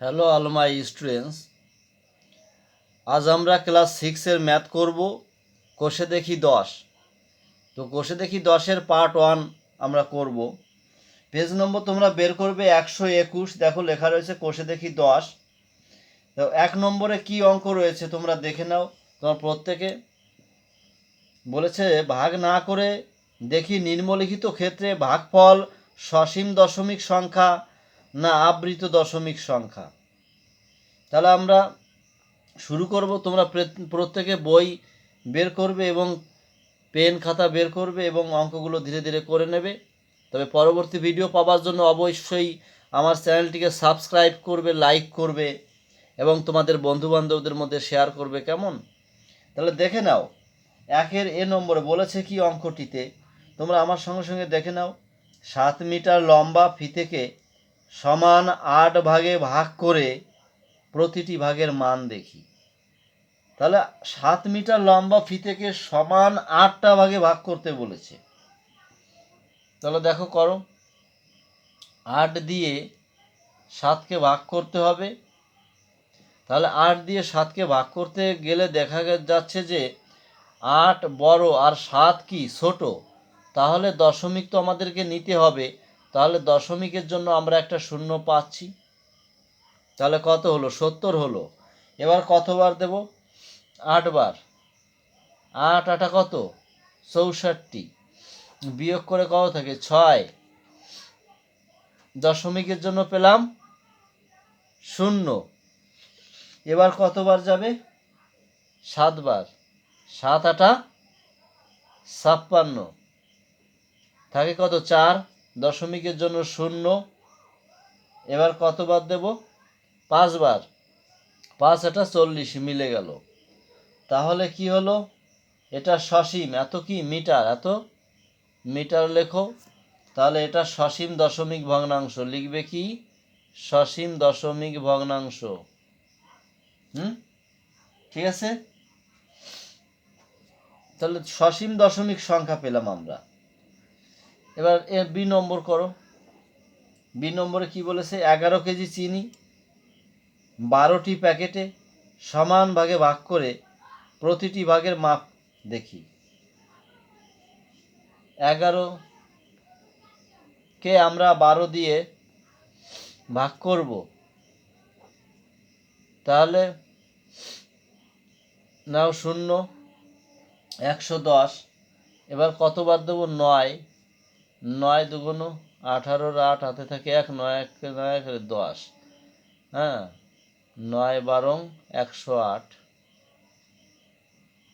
Hello all my students আজ আমরা class সিক্সের ম্যাথ করব কোষে দেখি দশ। তো কোষে দেখি দশের পার্ট ওয়ান আমরা করব। পেজ নম্বর তোমরা বের করবে একশো একুশ। দেখো লেখা রয়েছে কোষে দেখি দশ। তো এক নম্বরে কি অঙ্ক রয়েছে তোমরা দেখে নাও। তোমার প্রত্যেকে বলেছে, ভাগ না করে দেখি নিম্নলিখিত ক্ষেত্রে ভাগফল সসীম দশমিক সংখ্যা না আবৃত দশমিক সংখ্যা। তাহলে আমরা শুরু করব, তোমরা প্রে- প্রত্যেকে বই বের করবে এবং পেন খাতা বের করবে এবং অঙ্কগুলো ধীরে ধীরে করে নেবে। তবে পরবর্তী ভিডিও পাওয়ার জন্য অবশ্যই আমার চ্যানেলটিকে সাবস্ক্রাইব করবে, লাইক করবে এবং তোমাদের বন্ধুবান্ধবদের মধ্যে শেয়ার করবে কেমন? তাহলে দেখে নাও, একের এ নম্বরে বলেছে কি অঙ্কটিতে? তোমরা আমার সঙ্গে সঙ্গে দেখে নাও, সাত মিটার লম্বা ফিতেকে সমান আট ভাগে ভাগ করে প্রতিটি ভাগের মান দেখি। তাহলে সাত মিটার লম্বা ফিতেকে সমান আটটা ভাগে ভাগ করতে বলেছে। তাহলে দেখো করো, আট দিয়ে সাতকে ভাগ করতে হবে। তাহলে আট দিয়ে সাতকে ভাগ করতে গেলে দেখা যাচ্ছে যে আট বড় আর সাত কি ছোট? তাহলে দশমিক তো আমাদেরকে নিতে হবে। তাহলে দশমিকের জন্য আমরা একটা শূন্য পাচ্ছি। তাহলে কত হলো? সত্তর হলো। এবার কতবার দেব? আটবার। আট, আটা কত? চৌষট্টি। বিয়োগ করে কত থাকে? ছয়। দশমিকের জন্য পেলাম শূন্য। এবার কতবার যাবে? সাতবার। সাত, আটা ছাপ্পান্ন। থাকে কত? চার। দশমিকের জন্য শূন্য। এবার কতবার দেব? পাঁচবার পাঁচ এটা চল্লিশ, মিলে গেল। তাহলে কি হলো? এটা সসীম, এত কি মিটার? এত মিটার লেখো। তাহলে এটা সসীম দশমিক ভগ্নাংশ। লিখবে কি? সসীম দশমিক ভগ্নাংশ। হুম? ঠিক আছে? তাহলে সসীম দশমিক সংখ্যা পেলাম আমরা। এবার এর বি নম্বর করো। বি নম্বরে কি বলেছে? এগারো কেজি চিনি, বারোটি প্যাকেটে সমান ভাগে ভাগ করে প্রতিটি ভাগের মাপ দেখি। এগারো কে আমরা বারো দিয়ে ভাগ করব? তাহলে নাও শূন্য, একশো দশ। এবার কতবার দেবো? নয়। নয় দুগুণ আঠারোর আট হাতে থাকে এক, নয় এক নয় এক দশ। হ্যাঁ? নয় বারং একশো আট।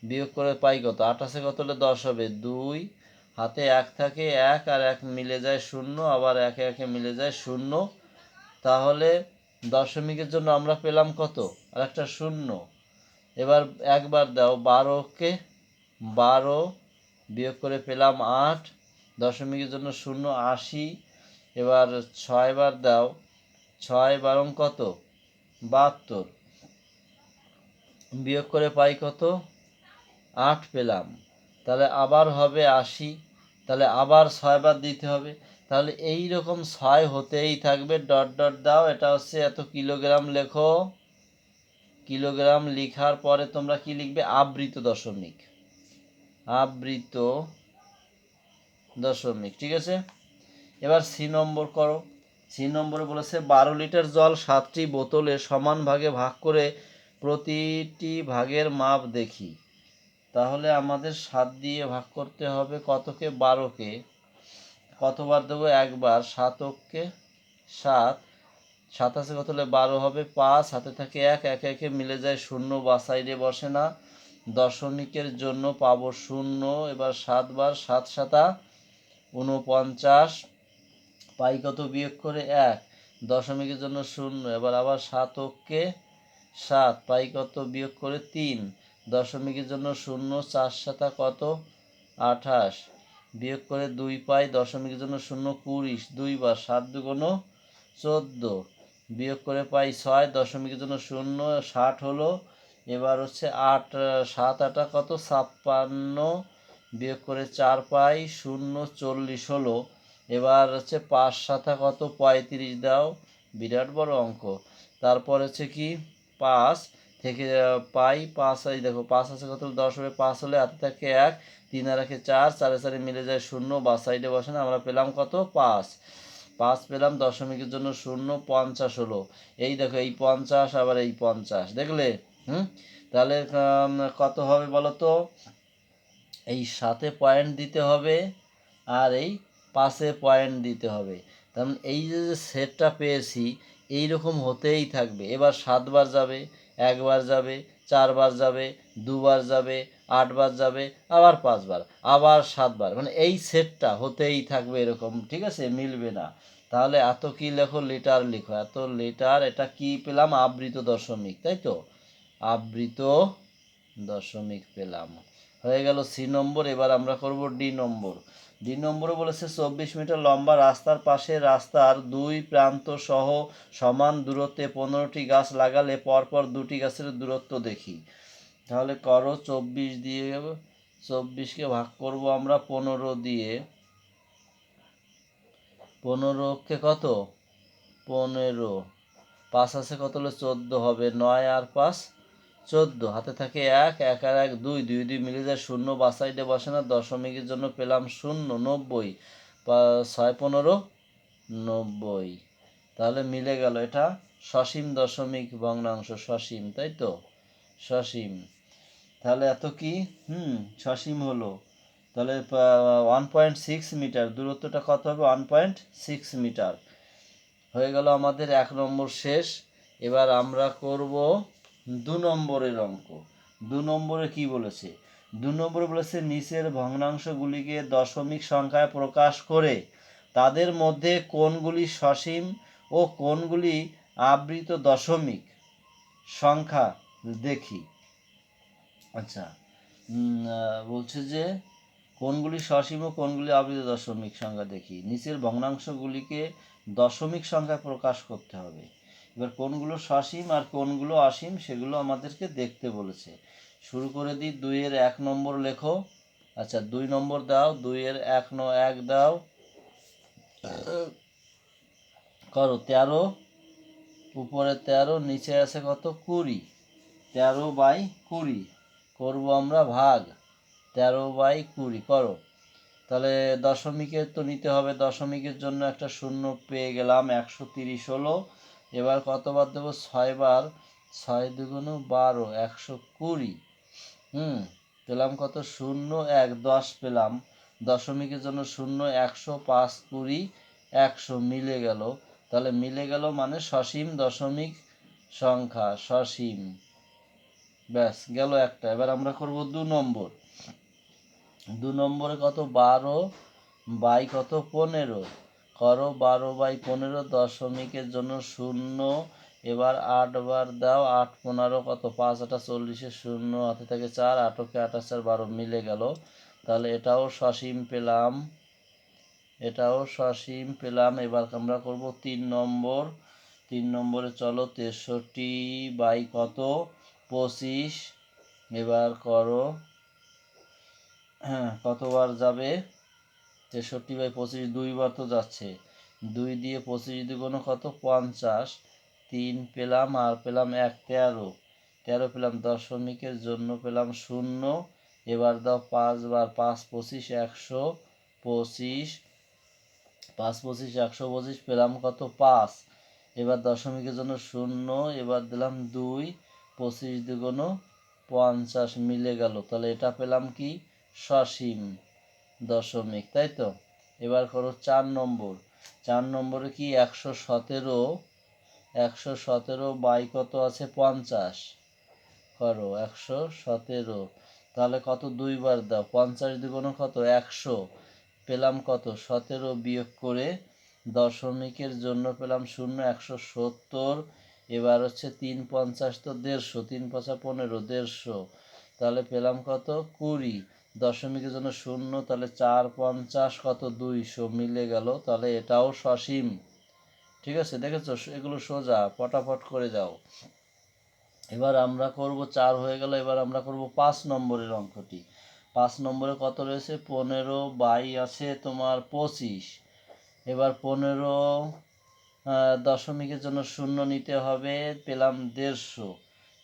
বিয়োগ করে পাই কত? আঠাশে কত হলে দশ হবে? দুই। হাতে এক থাকে এক আর এক মিলে যায় শূন্য, আবার একে একে মিলে যায় শূন্য। তাহলে দশমিকের জন্য আমরা পেলাম কত? আর একটা শূন্য। এবার একবার দাও, বারোকে বারো বিয়োগ করে পেলাম আট। দশমিকের জন্য শূন্য আশি, এবার ছয় বার দাও, ছয় বারং কত? বাহাত্তর। বিয়োগ করে পাই কত? আট পেলাম। তাহলে আবার হবে আশি, তাহলে আবার ছয়বার দিতে হবে। তাহলে এই রকম ছয় হতেই থাকবে, ডট ডট দাও, এটা হচ্ছে এত কিলোগ্রাম লেখো। কিলোগ্রাম লিখার পরে তোমরা কি লিখবে? আবৃত দশমিক। আবৃত দশমিক, ঠিক আছে? এবার সি নম্বর করো। সি নম্বরে বলেছে, বারো লিটার জল সাতটি বোতলে সমান ভাগে ভাগ করে প্রতিটি ভাগের মাপ দেখি। তাহলে আমাদের সাত দিয়ে ভাগ করতে হবে কতকে? বারোকে। কতবার দেবো? একবার। সাতককে সাত। সাতাশে কত? হলে বারো হবে পাঁচ। হাতে থাকে এক। একে একে মিলে যায় শূন্য বা সাইডে বসে না। দশমিকের জন্য পাবো শূন্য। এবার সাতবার সাত সাতা উনপঞ্চাশ পাই কত বিয়োগ করে এক, দশমিকের জন্য শূন্য, এবার আবার সাতককে সাত পাই কত বিয়োগ করে তিন, দশমিকের জন্য শূন্য, চার সাতা কত? আঠাশ, বিয়োগ করে দুই পাই, দশমিকের জন্য শূন্য, কুড়ি দুইবার সাত দুগুণ চোদ্দ, বিয়োগ করে পাই ছয়, দশমিকের জন্য শূন্য, ষাট হলো, এবার হচ্ছে আট, সাত আটা কত? ছাপ্পান্ন বিয়োগ করে চার পাই শূন্য চল্লিশ হলো। এবার হচ্ছে পাঁচ সাতা কত? পঁয়ত্রিশ দাও। বিরাট বড় অঙ্ক। তারপর হচ্ছে কি? পাঁচ থেকে পাই পাঁচ এই দেখো পাঁচ আছে কত? দশ হবে পাঁচ হলে হাতে থাকে এক। তিন আর একে চার, চারে চারে মিলে যায় শূন্য। বা সাইডে বসে না, আমরা পেলাম কত? পাঁচ। পাঁচ পেলাম, দশমিকের জন্য শূন্য পঞ্চাশ হলো। এই দেখো, এই পঞ্চাশ, আবার এই পঞ্চাশ, দেখলে? হুম? তাহলে কত হবে বলো তো? এই সাতে পয়েন্ট দিতে হবে আর এই পাশে পয়েন্ট দিতে হবে। তার মানে এই যে যে সেটটা পেয়েছি, এই রকম হতেই থাকবে। এবার সাতবার যাবে, একবার যাবে, চারবার যাবে, দুবার যাবে, আটবার যাবে, আবার পাঁচবার, আবার সাতবার। মানে এই সেটটা হতেই থাকবে এরকম, ঠিক আছে? মিলবে না। তাহলে এত কি লেখো? লিটার লিখো। এত লিটার এটা কি পেলাম? আবৃত দশমিক, তাই তো? আবৃত দশমিক পেলাম। হয়ে গেল সি নম্বর, এবার আমরা করব ডি নম্বর। ডি নম্বরে বলেছে চব্বিশ মিটার লম্বা রাস্তার পাশে রাস্তার দুই প্রান্ত সহ সমান দূরত্বে পনেরোটি গাছ লাগালে পরপর দুটি গাছের দূরত্ব দেখি। তাহলে করো চব্বিশ দিয়ে, চব্বিশকে ভাগ করব আমরা পনেরো দিয়ে। পনেরোকে কত? পনেরো। পাঁচ আছে কত হলে চোদ্দ হবে, নয় আর পাঁচ চোদ্দ। হাতে থাকে এক এক আর এক দুই। দুই দুই মিলে যায় শূন্য। বাসাইডে বসে না। দশমিকের জন্য পেলাম শূন্য, নব্বই। ছয় পনেরো, নব্বই। তাহলে মিলে গেল এটা সসীম দশমিক ভগ্নাংশ সসীম, তাই তো? সসীম। তাহলে এত কি? হুম, সসীম হলো। তাহলে ওয়ান পয়েন্ট সিক্স মিটার দূরত্বটা কত হবে? ওয়ান পয়েন্ট সিক্স মিটার হয়ে গেল আমাদের এক নম্বর শেষ। এবার আমরা করব দু নম্বরের অঙ্ক। দু নম্বরে কি বলেছে? দু নম্বরে বলেছে, নিচের ভগ্নাংশগুলিকে দশমিক সংখ্যায় প্রকাশ করে তাদের মধ্যে কোনগুলি সসীম ও কোনগুলি আবৃত দশমিক সংখ্যা দেখি। আচ্ছা বলছে যে কোনগুলি সসীম ও কোনগুলি আবৃত দশমিক সংখ্যা দেখি। নিচের ভগ্নাংশগুলিকে দশমিক সংখ্যায় প্রকাশ করতে হবে। এবার কোনগুলো সসীম আর কোনগুলো অসীম সেগুলো আমাদেরকে দেখতে বলেছে। শুরু করে দিই, দুইয়ের এক নম্বর লেখো। আচ্ছা দুই নম্বর দাও, দুইয়ের এক ন এক দাও। করো, তেরো। উপরে তেরো, নিচে আছে কত? কুড়ি। তেরো বাই কুড়ি। করব আমরা ভাগ। তেরো বাই কুড়ি, করো। তাহলে দশমিকের তো নিতে হবে, দশমিকের জন্য একটা শূন্য পেয়ে গেলাম, একশো তিরিশ হলো। এবার কতবার দেবো? ছয়বার ছয় দুগুণ বারো, একশো কুড়ি। হুম, পেলাম কত? শূন্য এক, দশ পেলাম। দশমিকের জন্য শূন্য, একশো পাঁচ কুড়ি, একশো মিলে গেল। তাহলে মিলে গেল মানে সসীম দশমিক সংখ্যা, সসীম। ব্যাস, গেল একটা। এবার আমরা করব দু নম্বর। দু নম্বরে কত? বারো, বাই কত? পনেরো। করো বারো বাই পনেরো দশমিকের জন্য শূন্য। এবার আট বার দাও, আট পনেরো কত? পাঁচ, আটা চল্লিশে শূন্য, হাতে থাকে চার, আটকে আঠাশ চার, বারো মিলে গেল। তাহলে এটাও সসীম পেলাম। এটাও সসীম পেলাম। এবার আমরা করব তিন নম্বর। তিন নম্বরে চলো, তেষট্টি বাই কত? পঁচিশ। এবার করো। হ্যাঁ কতবার যাবে? তেষট্টি বাই পঁচিশ দুইবার তো যাচ্ছে। দুই দিয়ে পঁচিশ দুগুণ কত? পঞ্চাশ। তিন পেলাম আর পেলাম এক, তেরো। তেরো পেলাম দশমিকের জন্য পেলাম শূন্য। এবার দাও পাঁচবার পাঁচ পঁচিশ একশো পঁচিশ। পাঁচ পঁচিশ একশো পঁচিশ পেলাম কত? পাঁচ। এবার দশমিকের জন্য শূন্য, এবার দিলাম দুই। পঁচিশ দুগুণ পঞ্চাশ মিলে গেল। তাহলে এটা পেলাম কি? সসীম। দশমিক, তাই তো? এবার করো চার নম্বর। চার নম্বরে কি একশো সতেরো? একশো সতেরো বাই কত আছে? পঞ্চাশ। করো একশো সতেরো। তাহলে কত? দুইবার দাও। পঞ্চাশ দুগুণ কত? একশো। পেলাম কত? সতেরো বিয়োগ করে দশমিকের জন্য পেলাম শূন্য, একশো সত্তর। এবার হচ্ছে তিন পঞ্চাশ তো দেড়শো, তিন পঁচা পনেরো, দেড়শো। তাহলে পেলাম কত? কুড়ি। দশমিকের জন্য শূন্য, তাহলে চার পঞ্চাশ কত দুইশো মিলে গেল, তাহলে এটাও সসীম। ঠিক আছে, দেখেছ? এগুলো সোজা, পটাপট করে যাও। এবার আমরা করব চার হয়ে গেল, এবার আমরা করব পাঁচ নম্বরের অঙ্কটি। পাঁচ নম্বরে কত রয়েছে? পনেরো বাই আছে তোমার পঁচিশ। এবার পনেরো দশমিকের জন্য শূন্য নিতে হবে, পেলাম দেড়শো।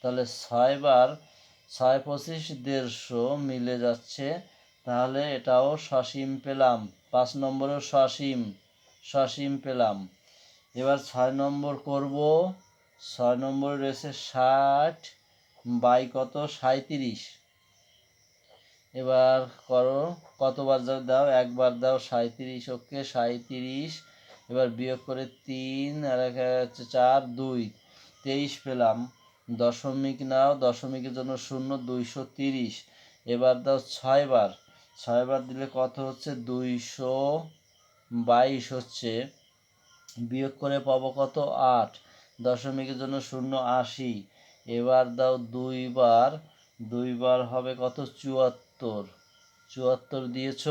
তাহলে ছয়বার ছয় পঁচিশ দেড়শো মিলে যাচ্ছে, তাহলে এটাও সসীম পেলাম। পাঁচ নম্বরেও সসীম সসীম পেলাম। এবার ছয় নম্বর করব, ছয় নম্বর রয়েছে ষাট, বাই কত? সাঁইত্রিশ। এবার করো, কতবার দাও? একবার দাও, সাঁইত্রিশ, ওকে, সাঁইত্রিশ। এবার বিয়োগ করে তিন, আর এক চার, দুই। তেইশ পেলাম। দশমিক নাও, দশমিকের জন্য শূন্য, দুইশো তিরিশ। এবার দাও ছয়বার। ছয়বার দিলে কত হচ্ছে? দুইশো বাইশ হচ্ছে। বিয়োগ করে পাবো কত? আট। দশমিকের জন্য শূন্য, আশি। এবার দাও দুইবার। দুইবার হবে কত? চুয়াত্তর। চুয়াত্তর দিয়েছ।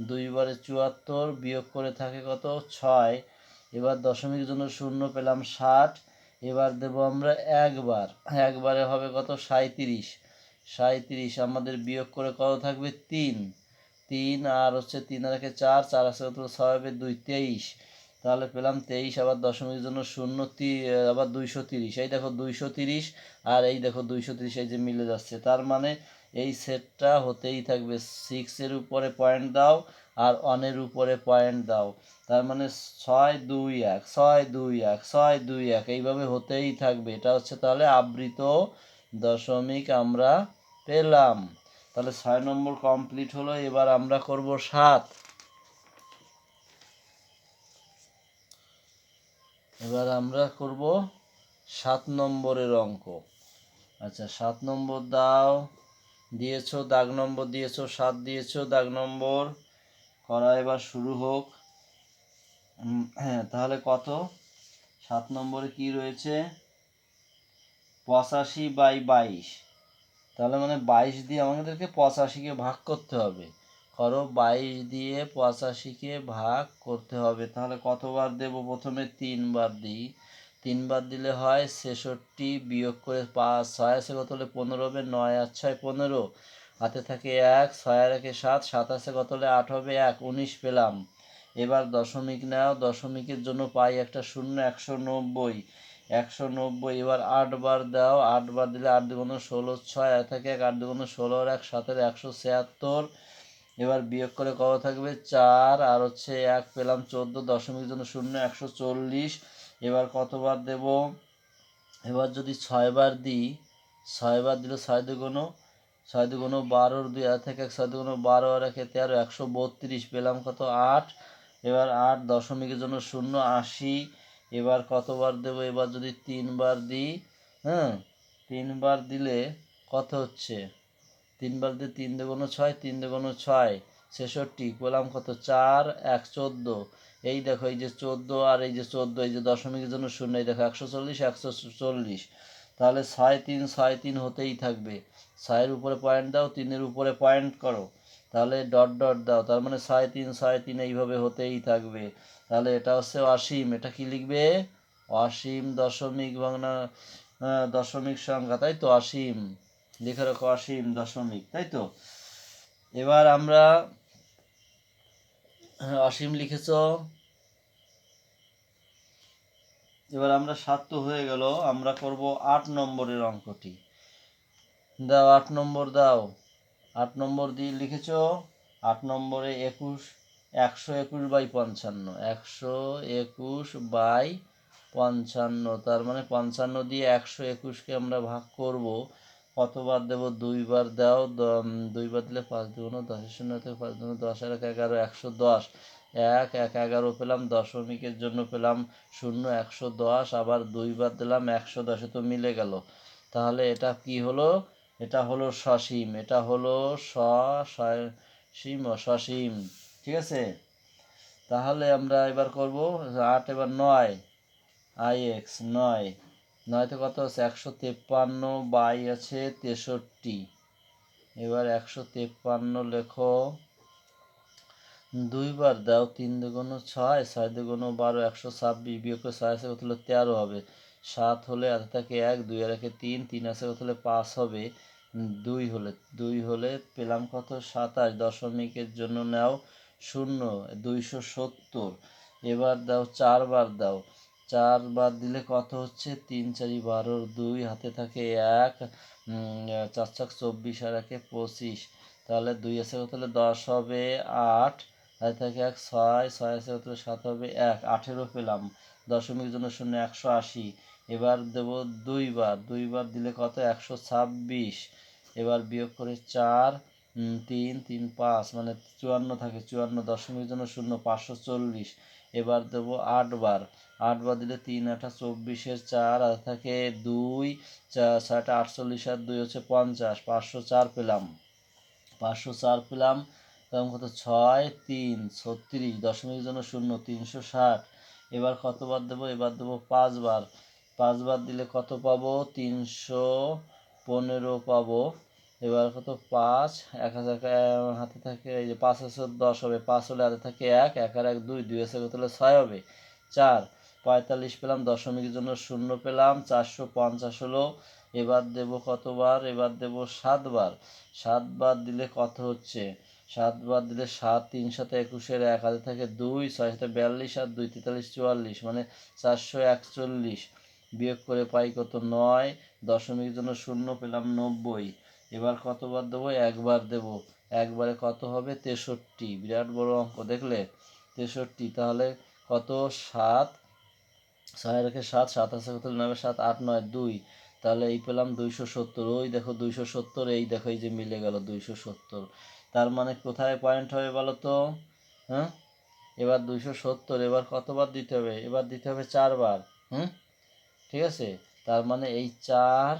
দুইবারে চুয়াত্তর, বিয়োগ করে থাকে কত? ছয়। এবার দশমিকের জন্য শূন্য পেলাম ষাট। এবার দেব আমরা একবার। একবারে হবে কত? সাঁত্রিশ সাঁত্রিশ আমাদের বিয়োগ করে কত থাকবে? তিন। তিন আর হচ্ছে তিন আর চার চার আছে কত ছয় হবে দুই, তেইশ। তাহলে পেলাম তেইশ, আবার দশমিকের জন্য শূন্য আবার দুইশো তিরিশ। এই দেখো দুইশো তিরিশ আর এই দেখো দুইশো তিরিশ, এই যে মিলে যাচ্ছে। তার মানে এই সেটটা হতেই থাকবে সিক্সের উপরে পয়েন্ট দাও আর অনের উপরে পয়েন্ট দাও। তার মানে ছয় দুই এক, ছয় দুই এক, ছয় দুই এক, এইভাবে হতেই থাকবে। এটা হচ্ছে তাহলে আবৃত দশমিক আমরা পেলাম। তাহলে ছয় নম্বর কমপ্লিট হলো, এবার আমরা করব সাত। এবার আমরা করব সাত নম্বরের অঙ্ক। আচ্ছা সাত নম্বর দাও। দিয়েছ, দাগ নম্বর দিয়েছ, সাত দিয়েছ, দাগ নম্বর করা এবার শুরু হোক। হ্যাঁ তাহলে কত? সাত নম্বরে কি রয়েছে? পঁচাশি বাই বাইশ। তাহলে মানে বাইশ দিয়ে আমাদেরকে পঁচাশিকে ভাগ করতে হবে। করো, বাইশ দিয়ে পঁচাশিকে ভাগ করতে হবে। তাহলে কতবার দেব? প্রথমে তিনবার দিই। তিনবার দিলে হয় ছেষট্টি বিয়োগ করে পাঁচ, ছয় আছে কত হলে পনেরো হবে? নয় আর ছয় পনেরো। হাতে থাকে এক, ছয় আর একে সাত সাত আছে কত হলে আট হবে? এক, উনিশ পেলাম। এবার দশমিক নাও, দশমিকের জন্য পাই একটা শূন্য, একশো নব্বই। একশো নব্বই, এবার আটবার দাও আটবার দিলে আট দুগুণ ষোলো, ছয় এক থাকে এক, আট দুগুণ ষোলো আর এক, সাতের একশো ছিয়াত্তর। এবার বিয়োগ করে কত থাকবে? চার, আর হচ্ছে এক পেলাম চোদ্দ, দশমিকের জন্য শূন্য, একশো চল্লিশ। এবার কতবার দেব? এবার যদি ছয়বার দিই, ছয়বার দিলে ছয় দুগুণ ছয় দুগুণ বারোর দুই আর থেকে এক, ছয় দুগুণ বারো আর একে তেরো একশো বত্রিশ, পেলাম কত আট? এবার আট দশমিকের জন্য শূন্য আশি, এবার কতবার দেবো? এবার যদি তিনবার দিই হ্যাঁ তিনবার দিলে কত হচ্ছে? তিনবার দিয়ে তিন দুগুণ ছয়, তিন দুগুণ ছয়, ছেষট্টি, পেলাম কত চার, এক চোদ্দ। এই দেখো এই যে চোদ্দ আর এই যে চোদ্দ এই যে দশমিকের জন্য শূন্য এই দেখো একশো চল্লিশ একশো চল্লিশ। তাহলে ছয় তিন ছয় তিন হতেই থাকবে। ছয়ের উপরে পয়েন্ট দাও তিনের উপরে পয়েন্ট করো। তাহলে ডট ডট দাও তার মানে ছয় তিন ছয় তিন এইভাবে হতেই থাকবে। তাহলে এটা হচ্ছে অসীম এটা কি লিখবে? অসীম দশমিক আহ, দশমিক সংখ্যা তাই তো? অসীম লিখে রাখো অসীম দশমিক তাই তো? এবার আমরা অসীম লিখেছ। এবার আমরা সাত তো হয়ে গেল। আমরা করব আট নম্বরের অঙ্কটি। দাও, আট নম্বর দাও। আট নম্বর দিয়ে লিখেছ, আট নম্বরে একুশ, একশো একুশ বাই পঞ্চান্ন। একশো একুশ বাই পঞ্চান্ন। তার মানে পঞ্চান্ন দিয়ে একশো একুশকে আমরা ভাগ করব। কতবার দেব? দুইবার দাও দুইবার দিলে পাঁচ দুগুণ দশের শূন্য থেকে পাঁচ দুগুণ দশ আর এক, এগারো, একশো দশ। এক এক, এগারো পেলাম, দশমিকের জন্য পেলাম শূন্য, একশো দশ, আবার দুইবার দিলাম একশো দশে তো মিলে গেল। তাহলে এটা কি হলো? এটা হলো সসীম, এটা হলো স সীম সসীম ঠিক আছে? তাহলে আমরা এবার করব আট, এবার নয়, আই এক্স, নয়। নয়তে কত আছে? একশো তেপ্পান্ন বাই আছে তেষট্টি। এবার একশো তেপ্পান্ন লেখো। দুইবার দাও, তিন দুগুণ ছয় ছয় দুগুণ বারো, একশো ছাব্বিশ, বিয়োগ করে ছয় আছে কত হলো তেরো হবে। সাত হলে হাতে থাকে এক, দুই আর একে তিন তিন আছে কত হলে পাঁচ হবে। দুই হলে দুই হলে পেলাম কত? সাতাশ। দশমিকের জন্য নাও শূন্য, দুইশো সত্তর। এবার দাও, চারবার দাও। চার বাদ দিলে কত হচ্ছে? তিন, চারি, বারোর দুই, হাতে থাকে এক চার চার চব্বিশ আর একে পঁচিশ। তাহলে দুই আছে কত হলে দশ হবে আট, হাতে থাকে এক, ছয় ছয় আছে কত সাত হবে এক। আঠেরো পেলাম। দশমিক জন্য শূন্য, একশো আশি। এবার দেব দুইবার দুইবার দিলে কত? একশো ছাব্বিশ। এবার বিয়োগ করে চার তিন তিন, পাঁচ মানে চুয়ান্ন থাকে। চুয়ান্ন দশমিক জন্য শূন্য, পাঁচশো চল্লিশ। এবার দেবো আটবার আটবার দিলে তিন আঠা চব্বিশের চার, আর থাকে দুই, চার ছয়টা আটচল্লিশ আর দুই হচ্ছে পঞ্চাশ, পাঁচশো চার পেলাম। পাঁচশো চার পেলাম তখন কত? ছয়, তিন, ছত্রিশ, দশমিক জন্য শূন্য, তিনশো ষাট। এবার কতবার দেবো? এবার দেবো পাঁচবার পাঁচবার দিলে কত পাবো? তিনশো পনেরো পাবো। এবার কত? পাঁচ, এক হাজার হাতে থাকে এই যে পাঁচ হাজার দশ হবে। পাঁচ হলে হাতে থাকে এক এক আর এক দুই দুই হাজার কত হলে ছয় হবে? চার। পঁয়তাল্লিশ পেলাম, দশমিকের জন্য শূন্য পেলাম, চারশো পঞ্চাশ হলো। এবার দেব কতবার? এবার দেব সাতবার। সাতবার দিলে কত হচ্ছে? সাতবার দিলে সাত, তিন সাথে একুশের এক হাতে থাকে দুই, ছয় সাথে বিয়াল্লিশ আর দুই, তেতাল্লিশ, চুয়াল্লিশ মানে চারশো একচল্লিশ। বিয়োগ করে পাই কত? নয়, দশমিকের জন্য শূন্য পেলাম নব্বই। এবার কতবার দেবো? একবার দেব। একবারে কত হবে? তেষট্টি। বিরাট বড় অঙ্ক, দেখলে? তেষট্টি, তাহলে কত? সাত ছয় রেখে সাত সাত আছে কত? নয় সাত, আট, নয়, দুই। তাহলে এই পেলাম দুইশো সত্তর। ওই দেখো দুইশো সত্তর, এই দেখো এই যে মিলে গেল দুইশো সত্তর। তার মানে কোথায় পয়েন্ট হবে বলো তো? হ্যাঁ? এবার দুইশো সত্তর, এবার কতবার দিতে হবে? এবার দিতে হবে চারবার। হুম? ঠিক আছে? তার মানে এই চার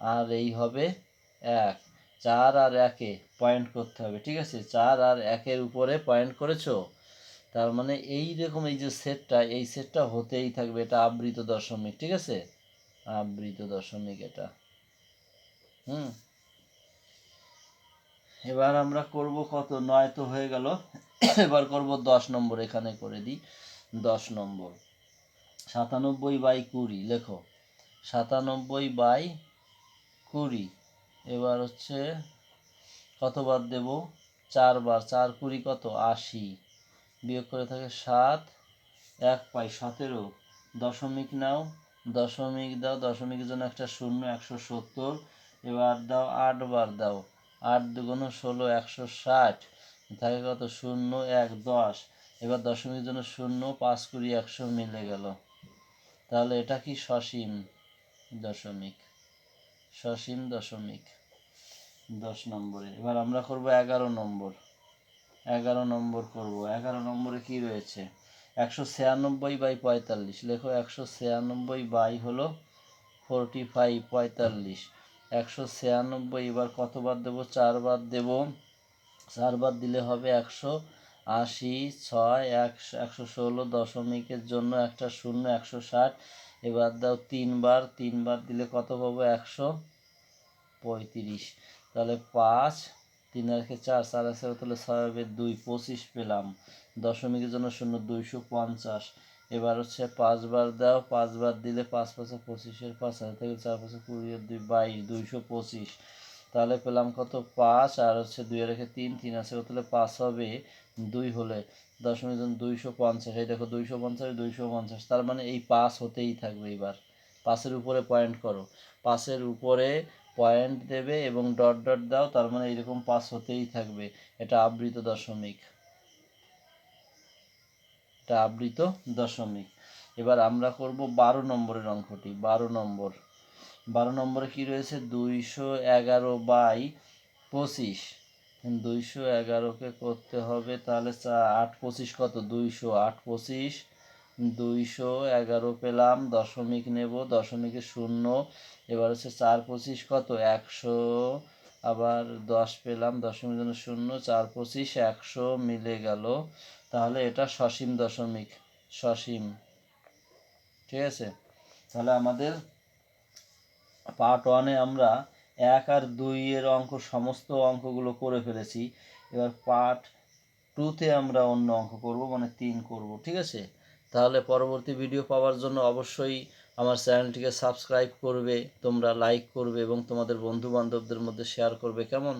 আর এই হবে এক। চার আর একে পয়েন্ট করতে হবে। ঠিক আছে? চার আর একের উপরে পয়েন্ট করেছ? তার মানে এই রকম এই যে সেটটা এই সেটটা হতেই থাকবে, এটা আবৃত দশমিক, ঠিক আছে? আবৃত দশমিক এটা। হুম? এবার আমরা করব কত? নয় তো হয়ে গেল। এবার করব দশ নম্বর, এখানে করে দিই। দশ নম্বর। সাতানব্বই বাই কুড়ি, লেখো। সাতানব্বই বাই কুড়ি। এবার হচ্ছে কতবার দেব? চারবার চার কুড়ি কত? আশি। বিয়োগ করে থাকে সাত। এক পাই সতেরো। দশমিক নাও। দশমিক দাও। দশমিকের জন্য একটা শূন্য, একশো সত্তর। এবার দাও আটবার দাও। আট দুগুণ ষোলো, একশো ষাট। থাকে কত? শূন্য, এক, দশ। এবার দশমিকের জন্য শূন্য, পাঁচ কুড়ি, একশো মিলে গেল। তাহলে এটা কি সসীম দশমিক? সসীম দশমিক। দশ নম্বরে। এবার আমরা করব এগারো নম্বর। এগারো নম্বর করব। এগারো নম্বরে কি রয়েছে? একশো ছিয়ানব্বই বাই পঁয়তাল্লিশ। লেখো, একশো ছিয়ানব্বই বাই হলো ফোরটি ফাইভ পঁয়তাল্লিশ। একশো ছিয়ানব্বই এবার কতবার দেবো? চারবার দেব। চারবার দিলে হবে একশো আশি, ছয় একশো একশো ষোলো দশমিকের জন্য একটা শূন্য, একশো ষাট। এবার দাও তিনবার। তিনবার দিলে কত পাবো? একশো পঁয়ত্রিশ। তাহলে পাঁচ তিন রেখে চার চার আছে তাহলে ছয় হবে দুই, পঁচিশ পেলাম। দশমিকের জন্য শূন্য, দুইশো পঞ্চাশ। এবার হচ্ছে পাঁচবার দাও, পাঁচবার দিলে পাঁচ পাঁচে পঁচিশের পাঁচ হাজার থেকে চার পাঁচে কুড়ি আর দুই বাইশ, দুইশো পঁচিশ। তাহলে পেলাম কত? পাঁচ, আর হচ্ছে দুই রেখে তিন তিন আছে কত হলে পাঁচ হবে দুই হলে। দশমিক জন দুইশো পঞ্চাশ, এই দেখো দুইশো পঞ্চাশ দুইশো পঞ্চাশ। তার মানে এই পাঁচ হতেই থাকবে এবার। পাঁচের উপরে পয়েন্ট করো। পাঁচের উপরে পয়েন্ট দেবে এবং ডট ডট দাও, তার মানে এরকম পাস হতেই থাকবে। এটা আবৃত দশমিক। এটা আবৃত দশমিক। এবার আমরা করব বারো নম্বরের অঙ্কটি। বারো নম্বর। বারো নম্বরে কি রয়েছে? দুইশো এগারো বাই পঁচিশ। দুইশো এগারোকে করতে হবে তাহলে আট পঁচিশ কত? দুইশো আট পঁচিশ। দুইশো এগারো পেলাম, দশমিক নেব, দশমিকে শূন্য, এবার হচ্ছে চার পঁচিশ কত? একশো, আবার দশ পেলাম, দশমিক জন্য শূন্য, চার পঁচিশ, একশো মিলে গেল। তাহলে এটা সসীম দশমিক, সসীম। ঠিক আছে? তাহলে আমাদের পার্ট ওয়ানে আমরা এক আর দুইয়ের অঙ্ক, সমস্ত অঙ্কগুলো করে ফেলেছি। এবার পার্ট টুতে আমরা অন্য অঙ্ক করব মানে তিন করব, ঠিক আছে? তাহলে পরবর্তী ভিডিও পাওয়ার জন্য অবশ্যই আমার চ্যানেলটিকে সাবস্ক্রাইব করবে, তোমরা লাইক করবে এবং তোমাদের বন্ধু বান্ধবদের মধ্যে শেয়ার করবে। কেমন?